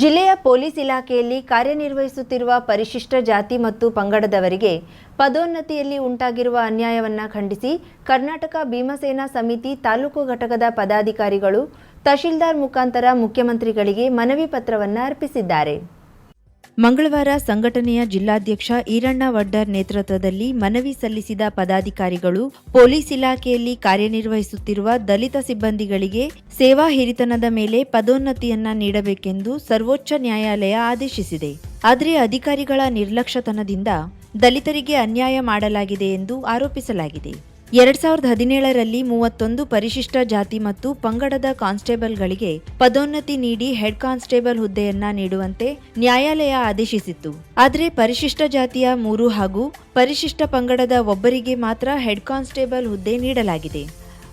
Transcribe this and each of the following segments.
ಜಿಲ್ಲೆಯ ಪೊಲೀಸ್ ಇಲಾಖೆಯಲ್ಲಿ ಕಾರ್ಯನಿರ್ವಹಿಸುತ್ತಿರುವ ಪರಿಶಿಷ್ಟ ಜಾತಿ ಮತ್ತು ಪಂಗಡದವರಿಗೆ ಪದೋನ್ನತಿಯಲ್ಲಿ ಉಂಟಾಗಿರುವ ಅನ್ಯಾಯವನ್ನು ಖಂಡಿಸಿ ಕರ್ನಾಟಕ ಭೀಮಸೇನಾ ಸಮಿತಿ ತಾಲೂಕು ಘಟಕದ ಪದಾಧಿಕಾರಿಗಳು ತಹಶೀಲ್ದಾರ್ ಮುಖಾಂತರ ಮುಖ್ಯಮಂತ್ರಿಗಳಿಗೆ ಮನವಿ ಪತ್ರವನ್ನು ಅರ್ಪಿಸಿದ್ದಾರೆ. ಮಂಗಳವಾರ ಸಂಘಟನೆಯ ಜಿಲ್ಲಾಧ್ಯಕ್ಷ ಈರಣ್ಣ ವಡ್ಡರ್ ನೇತೃತ್ವದಲ್ಲಿ ಮನವಿ ಸಲ್ಲಿಸಿದ ಪದಾಧಿಕಾರಿಗಳು ಪೊಲೀಸ್ ಇಲಾಖೆಯಲ್ಲಿ ಕಾರ್ಯನಿರ್ವಹಿಸುತ್ತಿರುವ ದಲಿತ ಸಿಬ್ಬಂದಿಗಳಿಗೆ ಸೇವಾ ಹಿರಿತನದ ಮೇಲೆ ಪದೋನ್ನತಿಯನ್ನ ನೀಡಬೇಕೆಂದು ಸರ್ವೋಚ್ಚ ನ್ಯಾಯಾಲಯ ಆದೇಶಿಸಿದೆ. ಆದರೆ ಅಧಿಕಾರಿಗಳ ನಿರ್ಲಕ್ಷ್ಯತನದಿಂದ ದಲಿತರಿಗೆ ಅನ್ಯಾಯ ಮಾಡಲಾಗಿದೆ ಎಂದು ಆರೋಪಿಸಲಾಗಿದೆ. ಎರಡ್ ಸಾವಿರದ ಹದಿನೇಳರಲ್ಲಿ ಮೂವತ್ತೊಂದು ಪರಿಶಿಷ್ಟ ಜಾತಿ ಮತ್ತು ಪಂಗಡದ ಕಾನ್ಸ್ಟೇಬಲ್ಗಳಿಗೆ ಪದೋನ್ನತಿ ನೀಡಿ ಹೆಡ್ ಕಾನ್ಸ್ಟೇಬಲ್ ಹುದ್ದೆಯನ್ನ ನೀಡುವಂತೆ ನ್ಯಾಯಾಲಯ ಆದೇಶಿಸಿತ್ತು. ಆದರೆ ಪರಿಶಿಷ್ಟ ಜಾತಿಯ ಮೂರು ಹಾಗೂ ಪರಿಶಿಷ್ಟ ಪಂಗಡದ ಒಬ್ಬರಿಗೆ ಮಾತ್ರ ಹೆಡ್ ಕಾನ್ಸ್ಟೇಬಲ್ ಹುದ್ದೆ ನೀಡಲಾಗಿದೆ.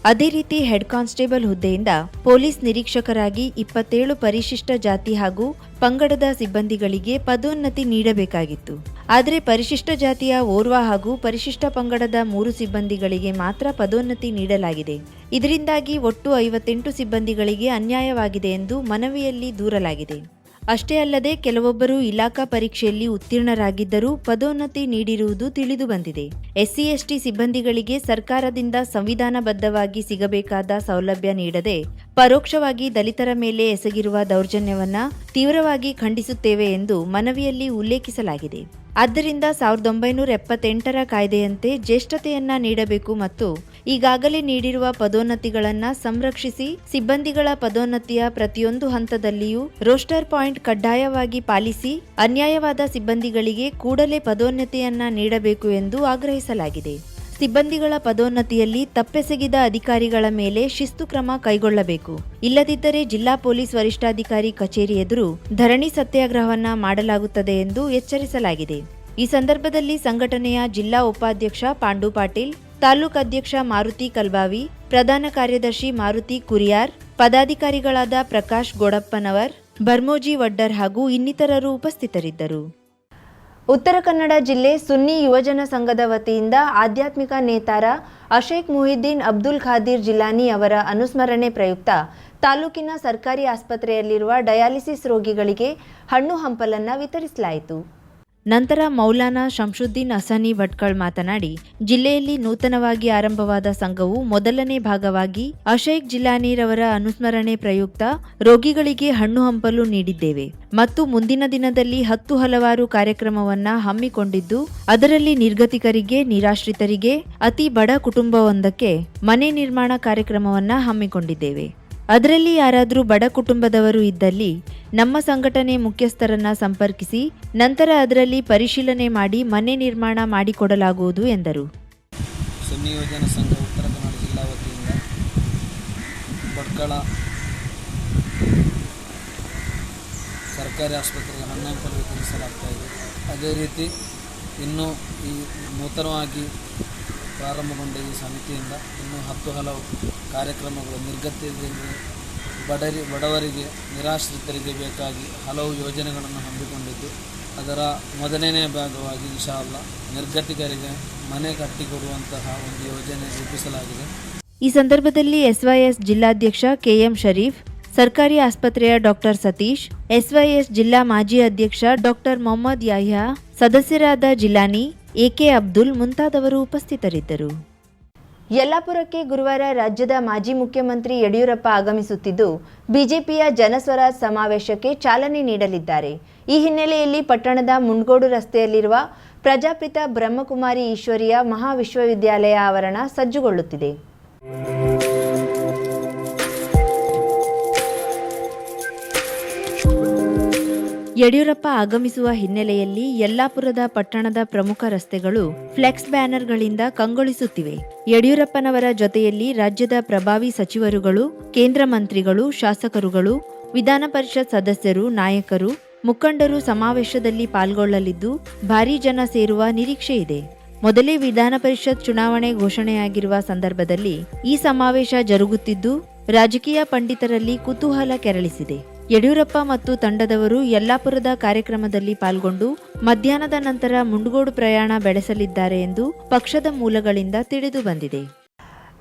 ಅದೇ ರೀತಿ ಹೆಡ್ ಕಾನ್ಸ್ಟೇಬಲ್ ಹುದ್ದೆಯಿಂದ ಪೊಲೀಸ್ ನಿರೀಕ್ಷಕರಾಗಿ ಇಪ್ಪತ್ತೇಳು ಪರಿಶಿಷ್ಟ ಜಾತಿ ಹಾಗೂ ಪಂಗಡದ ಸಿಬ್ಬಂದಿಗಳಿಗೆ ಪದೋನ್ನತಿ ನೀಡಬೇಕಾಗಿತ್ತು. ಆದರೆ ಪರಿಶಿಷ್ಟ ಜಾತಿಯ ಓರ್ವ ಹಾಗೂ ಪರಿಶಿಷ್ಟ ಪಂಗಡದ ಮೂರು ಸಿಬ್ಬಂದಿಗಳಿಗೆ ಮಾತ್ರ ಪದೋನ್ನತಿ ನೀಡಲಾಗಿದೆ. ಇದರಿಂದಾಗಿ ಒಟ್ಟು ಐವತ್ತೆಂಟು ಸಿಬ್ಬಂದಿಗಳಿಗೆ ಅನ್ಯಾಯವಾಗಿದೆ ಎಂದು ಮನವಿಯಲ್ಲಿ ದೂರಲಾಗಿದೆ. ಅಷ್ಟೇ ಅಲ್ಲದೆ ಕೆಲವೊಬ್ಬರು ಇಲಾಖಾ ಪರೀಕ್ಷೆಯಲ್ಲಿ ಉತ್ತೀರ್ಣರಾಗಿದ್ದರೂ ಪದೋನ್ನತಿ ನೀಡಿರುವುದು ತಿಳಿದು ಬಂದಿದೆ. ಎಸ್ಸಿ, ಎಸ್ಟಿ ಸಿಬ್ಬಂದಿಗಳಿಗೆ ಸರ್ಕಾರದಿಂದ ಸಂವಿಧಾನಬದ್ಧವಾಗಿ ಸಿಗಬೇಕಾದ ಸೌಲಭ್ಯ ನೀಡದೆ ಪರೋಕ್ಷವಾಗಿ ದಲಿತರ ಮೇಲೆ ಎಸಗಿರುವ ದೌರ್ಜನ್ಯವನ್ನ ತೀವ್ರವಾಗಿ ಖಂಡಿಸುತ್ತೇವೆ ಎಂದು ಮನವಿಯಲ್ಲಿ ಉಲ್ಲೇಖಿಸಲಾಗಿದೆ. ಆದ್ದರಿಂದ ಸಾವಿರದ ಒಂಬೈನೂರ ಎಪ್ಪತ್ತೆಂಟರ ಕಾಯ್ದೆಯಂತೆ ಜ್ಯೇಷ್ಠತೆಯನ್ನ ನೀಡಬೇಕು ಮತ್ತು ಈಗಾಗಲೇ ನೀಡಿರುವ ಪದೋನ್ನತಿಗಳನ್ನು ಸಂರಕ್ಷಿಸಿ ಸಿಬ್ಬಂದಿಗಳ ಪದೋನ್ನತಿಯ ಪ್ರತಿಯೊಂದು ಹಂತದಲ್ಲಿಯೂ ರೋಸ್ಟರ್ ಪಾಯಿಂಟ್ ಕಡ್ಡಾಯವಾಗಿ ಪಾಲಿಸಿ ಅನ್ಯಾಯವಾದ ಸಿಬ್ಬಂದಿಗಳಿಗೆ ಕೂಡಲೇ ಪದೋನ್ನತಿಯನ್ನ ನೀಡಬೇಕು ಎಂದು ಆಗ್ರಹಿಸಲಾಗಿದೆ. ಸಿಬ್ಬಂದಿಗಳ ಪದೋನ್ನತಿಯಲ್ಲಿ ತಪ್ಪೆಸಗಿದ ಅಧಿಕಾರಿಗಳ ಮೇಲೆ ಶಿಸ್ತು ಕ್ರಮ ಕೈಗೊಳ್ಳಬೇಕು. ಇಲ್ಲದಿದ್ದರೆ ಜಿಲ್ಲಾ ಪೊಲೀಸ್ ವರಿಷ್ಠಾಧಿಕಾರಿ ಕಚೇರಿ ಎದುರು ಧರಣಿ ಸತ್ಯಾಗ್ರಹವನ್ನ ಮಾಡಲಾಗುತ್ತದೆ ಎಂದು ಎಚ್ಚರಿಸಲಾಗಿದೆ. ಈ ಸಂದರ್ಭದಲ್ಲಿ ಸಂಘಟನೆಯ ಜಿಲ್ಲಾ ಉಪಾಧ್ಯಕ್ಷ ಪಾಂಡು ಪಾಟೀಲ್ ತಾಲೂಕು ಅಧ್ಯಕ್ಷ ಮಾರುತಿ ಕಲ್ಬಾವಿ, ಪ್ರಧಾನ ಕಾರ್ಯದರ್ಶಿ ಮಾರುತಿ ಕುರಿಯಾರ್, ಪದಾಧಿಕಾರಿಗಳಾದ ಪ್ರಕಾಶ್ ಗೋಡಪ್ಪನವರ್, ಬರ್ಮೋಜಿ ವಡ್ಡರ್ ಹಾಗೂ ಇನ್ನಿತರರು ಉಪಸ್ಥಿತರಿದ್ದರು. ಉತ್ತರ ಕನ್ನಡ ಜಿಲ್ಲೆ ಸುನ್ನಿ ಯುವಜನ ಸಂಘದ ವತಿಯಿಂದ ಆಧ್ಯಾತ್ಮಿಕ ನೇತಾರ ಅಶೇಕ್ ಮುಹಿದ್ದೀನ್ ಅಬ್ದುಲ್ ಖಾದಿರ್ ಜಿಲಾನಿ ಅವರ ಅನುಸ್ಮರಣೆ ಪ್ರಯುಕ್ತ ತಾಲೂಕಿನ ಸರ್ಕಾರಿ ಆಸ್ಪತ್ರೆಯಲ್ಲಿರುವ ಡಯಾಲಿಸಿಸ್ ರೋಗಿಗಳಿಗೆ ಹಣ್ಣು ಹಂಪಲನ್ನ ವಿತರಿಸಲಾಯಿತು. ನಂತರ ಮೌಲಾನಾ ಶಂಶುದ್ದೀನ್ ಅಸಾನಿ ಭಟ್ಕಳ್ ಮಾತನಾಡಿ, ಜಿಲ್ಲೆಯಲ್ಲಿ ನೂತನವಾಗಿ ಆರಂಭವಾದ ಸಂಘವು ಮೊದಲನೇ ಭಾಗವಾಗಿ ಅಶೇಕ್ ಜಿಲಾನಿರವರ ಅನುಸ್ಮರಣೆ ಪ್ರಯುಕ್ತ ರೋಗಿಗಳಿಗೆ ಹಣ್ಣು ಹಂಪಲು ನೀಡಿದ್ದೇವೆ ಮತ್ತು ಮುಂದಿನ ದಿನದಲ್ಲಿ ಹತ್ತು ಹಲವಾರು ಕಾರ್ಯಕ್ರಮವನ್ನ ಹಮ್ಮಿಕೊಂಡಿದ್ದು, ಅದರಲ್ಲಿ ನಿರ್ಗತಿಕರಿಗೆ, ನಿರಾಶ್ರಿತರಿಗೆ, ಅತಿ ಬಡ ಕುಟುಂಬವೊಂದಕ್ಕೆ ಮನೆ ನಿರ್ಮಾಣ ಕಾರ್ಯಕ್ರಮವನ್ನ ಹಮ್ಮಿಕೊಂಡಿದ್ದೇವೆ. ಅದರಲ್ಲಿ ಯಾರಾದರೂ ಬಡ ಕುಟುಂಬದವರು ಇದ್ದಲ್ಲಿ ನಮ್ಮ ಸಂಘಟನೆ ಮುಖ್ಯಸ್ಥರನ್ನ ಸಂಪರ್ಕಿಸಿ ನಂತರ ಅದರಲ್ಲಿ ಪರಿಶೀಲನೆ ಮಾಡಿ ಮನೆ ನಿರ್ಮಾಣ ಮಾಡಿಕೊಡಲಾಗುವುದು ಎಂದರು. ಸುನ್ನಿ ಯೋಜನಾ ಸಂಘ ಉತ್ತರ ಕನ್ನಡ ಜಿಲ್ಲಾ ವತಿಯಿಂದ ಭಟ್ಕಳ ಸರ್ಕಾರಿ ಆಸ್ಪತ್ರೆಗೆ ಹಣ್ಣಂಪಲು ವಿತರಿಸಲಾಗ್ತಾ ಇದೆ. ಅದೇ ರೀತಿ ಇನ್ನೂ ಈ ನೂತನವಾಗಿ ಪ್ರಾರಂಭಗೊಂಡ ಈ ಸಮಿತಿಯಿಂದ ಇನ್ನೂ ಹತ್ತು ಹಲವು ಕಾರ್ಯಕ್ರಮಗಳು ನಿರ್ಗತಿಕರಿಗೆ ಬಡರಿ, ಬಡವರಿಗೆ, ನಿರಾಶ್ರಿತರಿಗೆ ಬೇಕಾಗಿ ಹಲವು ಯೋಜನೆಗಳನ್ನು ಹಮ್ಮಿಕೊಂಡಿದ್ದು, ಅದರ ಮೊದಲನೇ ಭಾಗವಾಗಿ ಇನ್ಶಾ ಅಲ್ಲ ನಿರ್ಗತಿಕರಿಗೆ ಮನೆ ಕಟ್ಟಿಕೊಡುವಂತಹ ಒಂದು ಯೋಜನೆ ರೂಪಿಸಲಾಗಿದೆ. ಈ ಸಂದರ್ಭದಲ್ಲಿ ಎಸ್ವೈಎಸ್ ಜಿಲ್ಲಾಧ್ಯಕ್ಷ ಕೆಎಂ ಶರೀಫ್, ಸರ್ಕಾರಿ ಆಸ್ಪತ್ರೆಯ ಡಾಕ್ಟರ್ ಸತೀಶ್, ಎಸ್ವೈಎಸ್ ಜಿಲ್ಲಾ ಮಾಜಿ ಅಧ್ಯಕ್ಷ ಡಾಕ್ಟರ್ ಮೊಹಮ್ಮದ್ ಯಾಹ್ಯಾ, ಸದಸ್ಯರಾದ ಜಿಲಾನಿ ಎಕೆ ಅಬ್ದುಲ್ ಮುಂತಾದವರು ಉಪಸ್ಥಿತರಿದ್ದರು. ಯಲ್ಲಾಪುರಕ್ಕೆ ಗುರುವಾರ ರಾಜ್ಯದ ಮಾಜಿ ಮುಖ್ಯಮಂತ್ರಿ ಯಡಿಯೂರಪ್ಪ ಆಗಮಿಸುತ್ತಿದ್ದು, ಬಿಜೆಪಿಯ ಜನಸ್ವರಾಜ್ ಸಮಾವೇಶಕ್ಕೆ ಚಾಲನೆ ನೀಡಲಿದ್ದಾರೆ. ಈ ಹಿನ್ನೆಲೆಯಲ್ಲಿ ಪಟ್ಟಣದ ಮುಂಡ್ಗೋಡು ರಸ್ತೆಯಲ್ಲಿರುವ ಪ್ರಜಾಪಿತ ಬ್ರಹ್ಮಕುಮಾರಿ ಈಶ್ವರಿಯ ಮಹಾವಿಶ್ವವಿದ್ಯಾಲಯ ಆವರಣ ಸಜ್ಜುಗೊಳ್ಳುತ್ತಿದೆ. ಯಡಿಯೂರಪ್ಪ ಆಗಮಿಸುವ ಹಿನ್ನೆಲೆಯಲ್ಲಿ ಯಲ್ಲಾಪುರದ ಪಟ್ಟಣದ ಪ್ರಮುಖ ರಸ್ತೆಗಳು ಫ್ಲೆಕ್ಸ್ ಬ್ಯಾನರ್ಗಳಿಂದ ಕಂಗೊಳಿಸುತ್ತಿವೆ. ಯಡಿಯೂರಪ್ಪನವರ ಜೊತೆಯಲ್ಲಿ ರಾಜ್ಯದ ಪ್ರಭಾವಿ ಸಚಿವರುಗಳು, ಕೇಂದ್ರ ಮಂತ್ರಿಗಳು, ಶಾಸಕರುಗಳು, ವಿಧಾನ ಪರಿಷತ್ ಸದಸ್ಯರು, ನಾಯಕರು, ಮುಖಂಡರು ಸಮಾವೇಶದಲ್ಲಿ ಪಾಲ್ಗೊಳ್ಳಲಿದ್ದು ಭಾರೀ ಜನ ಸೇರುವ ನಿರೀಕ್ಷೆ ಇದೆ. ಮೊದಲೇ ವಿಧಾನ ಪರಿಷತ್ ಚುನಾವಣೆ ಘೋಷಣೆಯಾಗಿರುವ ಸಂದರ್ಭದಲ್ಲಿ ಈ ಸಮಾವೇಶ ಜರುಗುತ್ತಿದ್ದು ರಾಜಕೀಯ ಪಂಡಿತರಲ್ಲಿ ಕುತೂಹಲ ಕೆರಳಿಸಿದೆ. ಯಡಿಯೂರಪ್ಪ ಮತ್ತು ತಂಡದವರು ಯಲ್ಲಾಪುರದ ಕಾರ್ಯಕ್ರಮದಲ್ಲಿ ಪಾಲ್ಗೊಂಡು ಮಧ್ಯಾಹ್ನದ ನಂತರ ಮುಂಡಗೋಡು ಪ್ರಯಾಣ ಬೆಳೆಸಲಿದ್ದಾರೆ ಎಂದು ಪಕ್ಷದ ಮೂಲಗಳಿಂದ ತಿಳಿದು ಬಂದಿದೆ.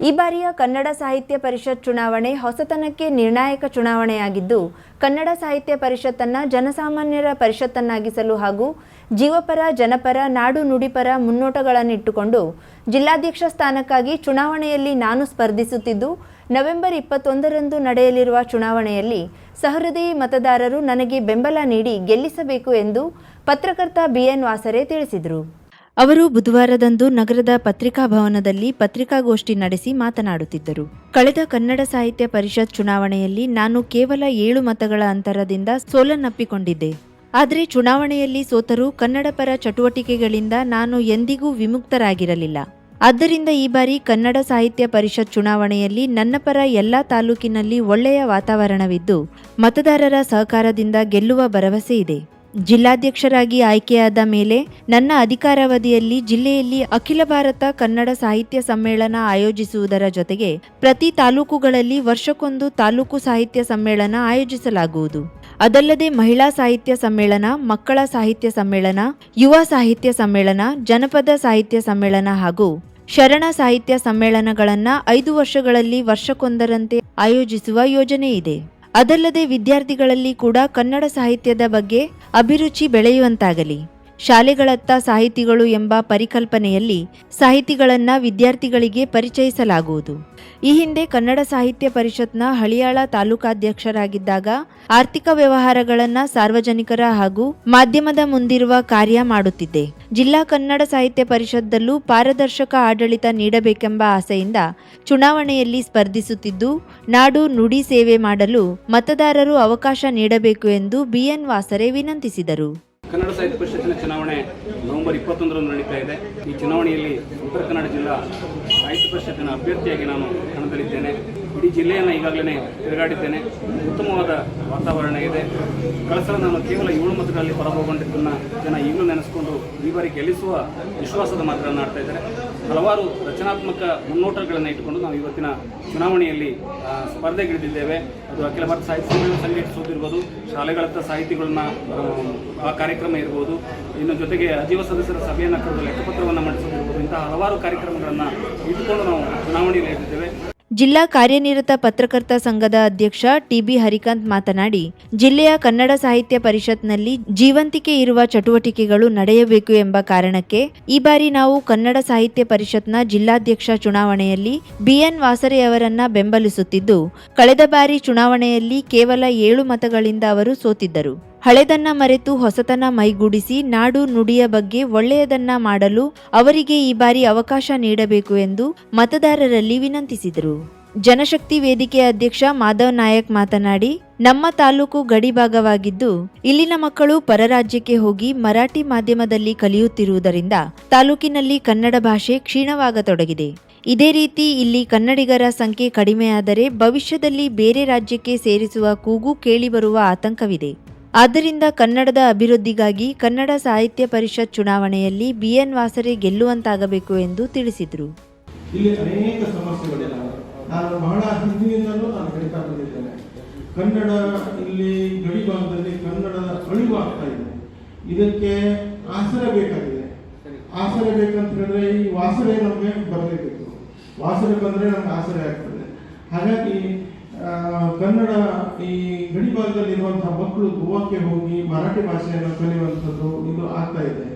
ಈ ಬಾರಿಯ ಕನ್ನಡ ಸಾಹಿತ್ಯ ಪರಿಷತ್ ಚುನಾವಣೆ ಹೊಸತನಕ್ಕೆ ನಿರ್ಣಾಯಕ ಚುನಾವಣೆಯಾಗಿದ್ದು, ಕನ್ನಡ ಸಾಹಿತ್ಯ ಪರಿಷತ್ತನ್ನು ಜನಸಾಮಾನ್ಯರ ಪರಿಷತ್ತನ್ನಾಗಿಸಲು ಹಾಗೂ ಜೀವಪರ, ಜನಪರ, ನಾಡು ನುಡಿಪರ ಮುನ್ನೋಟಗಳನ್ನಿಟ್ಟುಕೊಂಡು ಜಿಲ್ಲಾಧ್ಯಕ್ಷ ಸ್ಥಾನಕ್ಕಾಗಿ ಚುನಾವಣೆಯಲ್ಲಿ ನಾನು ಸ್ಪರ್ಧಿಸುತ್ತಿದ್ದು ನವೆಂಬರ್ ಇಪ್ಪತ್ತೊಂದರಂದು ನಡೆಯಲಿರುವ ಚುನಾವಣೆಯಲ್ಲಿ ಸಹೃದಯಿ ಮತದಾರರು ನನಗೆ ಬೆಂಬಲ ನೀಡಿ ಗೆಲ್ಲಿಸಬೇಕು ಎಂದು ಪತ್ರಕರ್ತ ಬಿಎನ್ ವಾಸರೆ ತಿಳಿಸಿದರು. ಅವರು ಬುಧವಾರದಂದು ನಗರದ ಪತ್ರಿಕಾ ಭವನದಲ್ಲಿ ಪತ್ರಿಕಾಗೋಷ್ಠಿ ನಡೆಸಿ ಮಾತನಾಡುತ್ತಿದ್ದರು. ಕಳೆದ ಕನ್ನಡ ಸಾಹಿತ್ಯ ಪರಿಷತ್ ಚುನಾವಣೆಯಲ್ಲಿ ನಾನು ಕೇವಲ ಏಳು ಮತಗಳ ಅಂತರದಿಂದ ಸೋಲನ್ನಪ್ಪಿಕೊಂಡಿದ್ದೆ. ಆದರೆ ಚುನಾವಣೆಯಲ್ಲಿ ಸೋತರೂ ಕನ್ನಡ ಪರ ಚಟುವಟಿಕೆಗಳಿಂದ ನಾನು ಎಂದಿಗೂ ವಿಮುಕ್ತರಾಗಿರಲಿಲ್ಲ. ಆದ್ದರಿಂದ ಈ ಬಾರಿ ಕನ್ನಡ ಸಾಹಿತ್ಯ ಪರಿಷತ್ ಚುನಾವಣೆಯಲ್ಲಿ ನನ್ನ ಪರ ಎಲ್ಲ ತಾಲೂಕಿನಲ್ಲಿ ಒಳ್ಳೆಯ ವಾತಾವರಣವಿದ್ದು ಮತದಾರರ ಸಹಕಾರದಿಂದ ಗೆಲ್ಲುವ ಭರವಸೆ ಇದೆ. ಜಿಲ್ಲಾಧ್ಯಕ್ಷರಾಗಿ ಆಯ್ಕೆಯಾದ ಮೇಲೆ ನನ್ನ ಅಧಿಕಾರಾವಧಿಯಲ್ಲಿ ಜಿಲ್ಲೆಯಲ್ಲಿ ಅಖಿಲ ಭಾರತ ಕನ್ನಡ ಸಾಹಿತ್ಯ ಸಮ್ಮೇಳನ ಆಯೋಜಿಸುವುದರ ಜೊತೆಗೆ ಪ್ರತಿ ತಾಲೂಕುಗಳಲ್ಲಿ ವರ್ಷಕ್ಕೊಂದು ತಾಲೂಕು ಸಾಹಿತ್ಯ ಸಮ್ಮೇಳನ ಆಯೋಜಿಸಲಾಗುವುದು. ಅದಲ್ಲದೆ ಮಹಿಳಾ ಸಾಹಿತ್ಯ ಸಮ್ಮೇಳನ, ಮಕ್ಕಳ ಸಾಹಿತ್ಯ ಸಮ್ಮೇಳನ, ಯುವ ಸಾಹಿತ್ಯ ಸಮ್ಮೇಳನ, ಜನಪದ ಸಾಹಿತ್ಯ ಸಮ್ಮೇಳನ ಹಾಗೂ ಶರಣ ಸಾಹಿತ್ಯ ಸಮ್ಮೇಳನಗಳನ್ನು ಐದು ವರ್ಷಗಳಲ್ಲಿ ವರ್ಷಕ್ಕೊಂದರಂತೆ ಆಯೋಜಿಸುವ ಯೋಜನೆ ಇದೆ. ಅದಲ್ಲದೆ ವಿದ್ಯಾರ್ಥಿಗಳಲ್ಲಿ ಕೂಡ ಕನ್ನಡ ಸಾಹಿತ್ಯದ ಬಗ್ಗೆ ಅಭಿರುಚಿ ಬೆಳೆಯುವಂತಾಗಲಿ. ಶಾಲೆಗಳತ್ತ ಸಾಹಿತಿಗಳು ಎಂಬ ಪರಿಕಲ್ಪನೆಯಲ್ಲಿ ಸಾಹಿತಿಗಳನ್ನು ವಿದ್ಯಾರ್ಥಿಗಳಿಗೆ ಪರಿಚಯಿಸಲಾಗುವುದು. ಈ ಹಿಂದೆ ಕನ್ನಡ ಸಾಹಿತ್ಯ ಪರಿಷತ್ನ ಹಳಿಯಾಳ ತಾಲೂಕಾಧ್ಯಕ್ಷರಾಗಿದ್ದಾಗ ಆರ್ಥಿಕ ವ್ಯವಹಾರಗಳನ್ನು ಸಾರ್ವಜನಿಕರ ಹಾಗೂ ಮಾಧ್ಯಮದ ಮುಂದಿರುವ ಕಾರ್ಯ ಮಾಡುತ್ತಿದ್ದೆ. ಜಿಲ್ಲಾ ಕನ್ನಡ ಸಾಹಿತ್ಯ ಪರಿಷತ್ತಲ್ಲೂ ಪಾರದರ್ಶಕ ಆಡಳಿತ ನೀಡಬೇಕೆಂಬ ಆಸೆಯಿಂದ ಚುನಾವಣೆಯಲ್ಲಿ ಸ್ಪರ್ಧಿಸುತ್ತಿದ್ದು, ನಾಡು ನುಡಿ ಸೇವೆ ಮಾಡಲು ಮತದಾರರು ಅವಕಾಶ ನೀಡಬೇಕು ಎಂದು ಬಿಎನ್ ವಾಸರೆ ವಿನಂತಿಸಿದರು. ಕನ್ನಡ ಸಾಹಿತ್ಯ ಪರಿಷತ್ತಿನ ಚುನಾವಣೆ ನವೆಂಬರ್ ಇಪ್ಪತ್ತೊಂದರಂದು ನಡೀತಾ ಇದೆ. ಈ ಚುನಾವಣೆಯಲ್ಲಿ ಉತ್ತರ ಕನ್ನಡ ಜಿಲ್ಲಾ ಸಾಹಿತ್ಯ ಪರಿಷತ್ತಿನ ಅಭ್ಯರ್ಥಿಯಾಗಿ ನಾನು ಕಣದಲ್ಲಿದ್ದೇನೆ. ಇಡೀ ಜಿಲ್ಲೆಯನ್ನು ಈಗಾಗಲೇ ತಿರುಗಾಡಿದ್ದೇನೆ. ಉತ್ತಮವಾದ ವಾತಾವರಣ ಇದೆ. ಕಳೆಸಲ ನಾನು ಕೇವಲ ಏಳು ಮತಗಳಲ್ಲಿ ಹೊರಹೋಗೊಂಡಿದ್ದನ್ನು ಜನ ಈಗಲೂ ನೆನೆಸ್ಕೊಂಡು ಈ ಬಾರಿ ಗೆಲ್ಲಿಸುವ ವಿಶ್ವಾಸದ ಮಾತುಗಳನ್ನು ಆಡ್ತಾ ಇದ್ದಾರೆ. ಹಲವಾರು ರಚನಾತ್ಮಕ ಮುನ್ನೋಟಗಳನ್ನು ಇಟ್ಟುಕೊಂಡು ನಾವು ಇವತ್ತಿನ ಚುನಾವಣೆಯಲ್ಲಿ ಸ್ಪರ್ಧೆ ಸ್ಪರ್ಧೆಗಿಳಿದಿದ್ದೇವೆ. ಅದು ಅಖಿಲ ಭಾರತ ಸಾಹಿತ್ಯ ಸಮ್ಮೇಳನ ಸಂಘಟಿಸುವುದಿರ್ಬೋದು ಶಾಲೆಗಳತ್ತ ಸಾಹಿತಿಗಳನ್ನ ಆ, ಆ ಕಾರ್ಯಕ್ರಮ ಇರ್ಬೋದು ಇನ್ನು ಜೊತೆಗೆ ಅಜೀವ ಸದಸ್ಯರ ಸಭೆಯನ್ನು ಕರೆದು ಲೆಕ್ಕಪತ್ರವನ್ನು ಮಂಡಿಸೋದಿರ್ಬೋದು ಇಂತಹ ಹಲವಾರು ಕಾರ್ಯಕ್ರಮಗಳನ್ನು ಇಟ್ಟುಕೊಂಡು ನಾವು ಚುನಾವಣೆಯಲ್ಲಿ ಇಟ್ಟಿದ್ದೇವೆ ಜಿಲ್ಲಾ ಕಾರ್ಯನಿರತ ಪತ್ರಕರ್ತ ಸಂಘದ ಅಧ್ಯಕ್ಷ ಟಿಬಿ ಹರಿಕಾಂತ್ ಮಾತನಾಡಿ, ಜಿಲ್ಲೆಯ ಕನ್ನಡ ಸಾಹಿತ್ಯ ಪರಿಷತ್ನಲ್ಲಿ ಜೀವಂತಿಕೆ ಇರುವ ಚಟುವಟಿಕೆಗಳು ನಡೆಯಬೇಕು ಎಂಬ ಕಾರಣಕ್ಕೆ ಈ ಬಾರಿ ನಾವು ಕನ್ನಡ ಸಾಹಿತ್ಯ ಪರಿಷತ್ನ ಜಿಲ್ಲಾಧ್ಯಕ್ಷ ಚುನಾವಣೆಯಲ್ಲಿ ಬಿಎನ್ ವಾಸರೆಯವರನ್ನ ಬೆಂಬಲಿಸುತ್ತಿದ್ದು, ಕಳೆದ ಬಾರಿ ಚುನಾವಣೆಯಲ್ಲಿ ಕೇವಲ ಏಳು ಮತಗಳಿಂದ ಅವರು ಸೋತಿದ್ದರು. ಹಳೆದನ್ನ ಮರೆತು ಹೊಸತನ ಮೈಗೂಡಿಸಿ ನಾಡು ನುಡಿಯ ಬಗ್ಗೆ ಒಳ್ಳೆಯದನ್ನ ಮಾಡಲು ಅವರಿಗೆ ಈ ಬಾರಿ ಅವಕಾಶ ನೀಡಬೇಕು ಎಂದು ಮತದಾರರಲ್ಲಿ ವಿನಂತಿಸಿದರು. ಜನಶಕ್ತಿ ವೇದಿಕೆ ಅಧ್ಯಕ್ಷ ಮಾಧವ್ ನಾಯಕ್ ಮಾತನಾಡಿ, ನಮ್ಮ ತಾಲೂಕು ಗಡಿಭಾಗವಾಗಿದ್ದು ಇಲ್ಲಿನ ಮಕ್ಕಳು ಪರರಾಜ್ಯಕ್ಕೆ ಹೋಗಿ ಮರಾಠಿ ಮಾಧ್ಯಮದಲ್ಲಿ ಕಲಿಯುತ್ತಿರುವುದರಿಂದ ತಾಲೂಕಿನಲ್ಲಿ ಕನ್ನಡ ಭಾಷೆ ಕ್ಷೀಣವಾಗತೊಡಗಿದೆ. ಇದೇ ರೀತಿ ಇಲ್ಲಿ ಕನ್ನಡಿಗರ ಸಂಖ್ಯೆ ಕಡಿಮೆಯಾದರೆ ಭವಿಷ್ಯದಲ್ಲಿ ಬೇರೆ ರಾಜ್ಯಕ್ಕೆ ಸೇರಿಸುವ ಕೂಗು ಕೇಳಿಬರುವ ಆತಂಕವಿದೆ. ಆದ್ದರಿಂದ ಕನ್ನಡದ ಅಭಿವೃದ್ಧಿಗಾಗಿ ಕನ್ನಡ ಸಾಹಿತ್ಯ ಪರಿಷತ್ ಚುನಾವಣೆಯಲ್ಲಿ ಬಿಎನ್ ವಾಸರೆ ಗೆಲ್ಲುವಂತಾಗಬೇಕು ಎಂದು ತಿಳಿಸಿದರು. ಇಲ್ಲಿ ಅನೇಕ ಸಮಸ್ಯೆಗಳಿದ್ದಾವೆ ನಾನು ಬಹಳ ಹಿಂದಿನಿಂದಲೂ ನಾನು ಹೇಳ್ತಾ ಬಂದಿದ್ದೇನೆ. ಕನ್ನಡ ಇಲ್ಲಿ ಗಡಿ ಭಾಗದಲ್ಲಿ ಕನ್ನಡದ ಅಳಿವು ಆಗ್ತಾ ಇದೆ. ಇದಕ್ಕೆ ಆಸರೆ ಬೇಕಾಗಿದೆ. ಆಸರೆ ಬೇಕಂತ ಹೇಳಿದ್ರೆ ಈ ವಾಸರೆ ನಮಗೆ ಬರಬೇಕಿತ್ತು ವಾಸರೆ ಬಂದರೆ ನಮ್ಗೆ ಆಸರೆ ಆಗ್ತದೆ. ಹಾಗಾಗಿ ಕನ್ನಡ ಈ ಗಡಿ ಭಾಗದಲ್ಲಿ ಇರುವಂತಹ ಮಕ್ಕಳು ಗೋವಾಕ್ಕೆ ಹೋಗಿ ಮರಾಠಿ ಭಾಷೆಯನ್ನು ಕಲಿಯುವಂಥದ್ದು ಇದು ಆಗ್ತಾ ಇದೆ.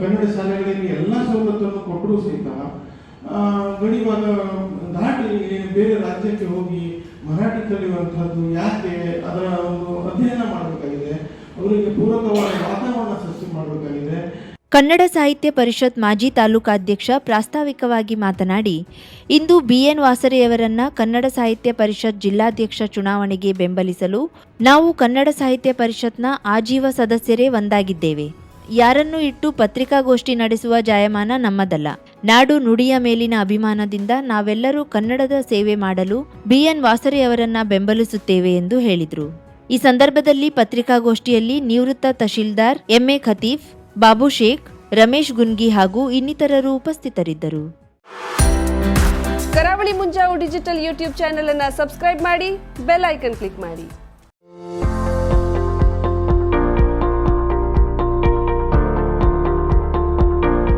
ಕನ್ನಡ ಶಾಲೆಗಳಲ್ಲಿ ಎಲ್ಲ ಸವಲತ್ತನ್ನು ಕೊಟ್ಟರೂ ಸಹಿತ ಗಡಿ ಭಾಗ ದಾಟಿ ಬೇರೆ ರಾಜ್ಯಕ್ಕೆ ಹೋಗಿ ಮರಾಠಿ ಕಲಿಯುವಂಥದ್ದು ಯಾಕೆ ಅದರ ಒಂದು ಅಧ್ಯಯನ ಮಾಡಬೇಕಾಗಿದೆ. ಅವರಿಗೆ ಪೂರಕವಾದ ವಾತಾವರಣ ಸೃಷ್ಟಿ ಮಾಡಬೇಕಾಗಿದೆ. ಕನ್ನಡ ಸಾಹಿತ್ಯ ಪರಿಷತ್ ಮಾಜಿ ತಾಲೂಕಾಧ್ಯಕ್ಷ ಪ್ರಾಸ್ತಾವಿಕವಾಗಿ ಮಾತನಾಡಿ, ಇಂದು ಬಿಎನ್ ವಾಸರೆಯವರನ್ನ ಕನ್ನಡ ಸಾಹಿತ್ಯ ಪರಿಷತ್ ಜಿಲ್ಲಾಧ್ಯಕ್ಷ ಚುನಾವಣೆಗೆ ಬೆಂಬಲಿಸಲು ನಾವು ಕನ್ನಡ ಸಾಹಿತ್ಯ ಪರಿಷತ್ನ ಆಜೀವ ಸದಸ್ಯರೇ ಒಂದಾಗಿದ್ದೇವೆ. ಯಾರನ್ನು ಇಟ್ಟು ಪತ್ರಿಕಾಗೋಷ್ಠಿ ನಡೆಸುವ ಜಾಯಮಾನ ನಮ್ಮದಲ್ಲ. ನಾಡು ನುಡಿಯ ಮೇಲಿನ ಅಭಿಮಾನದಿಂದ ನಾವೆಲ್ಲರೂ ಕನ್ನಡದ ಸೇವೆ ಮಾಡಲು ಬಿಎನ್ ವಾಸರೆಯವರನ್ನ ಬೆಂಬಲಿಸುತ್ತೇವೆ ಎಂದು ಹೇಳಿದರು. ಈ ಸಂದರ್ಭದಲ್ಲಿ ಪತ್ರಿಕಾಗೋಷ್ಠಿಯಲ್ಲಿ ನಿವೃತ್ತ ತಹಶೀಲ್ದಾರ್ ಎಂಎ ಖತೀಫ್ ಬಾಬು ಶೇಖ್, ರಮೇಶ್ ಗುನ್ಗಿ ಹಾಗೂ ಇನ್ನಿತರರು ಉಪಸ್ಥಿತರಿದ್ದರು. Karavali Munjavu digital YouTube channel ಅನ್ನು ಸಬ್ಸ್ಕ್ರೈಬ್ ಮಾಡಿ, ಬೆಲ್ ಐಕನ್ ಕ್ಲಿಕ್ ಮಾಡಿ.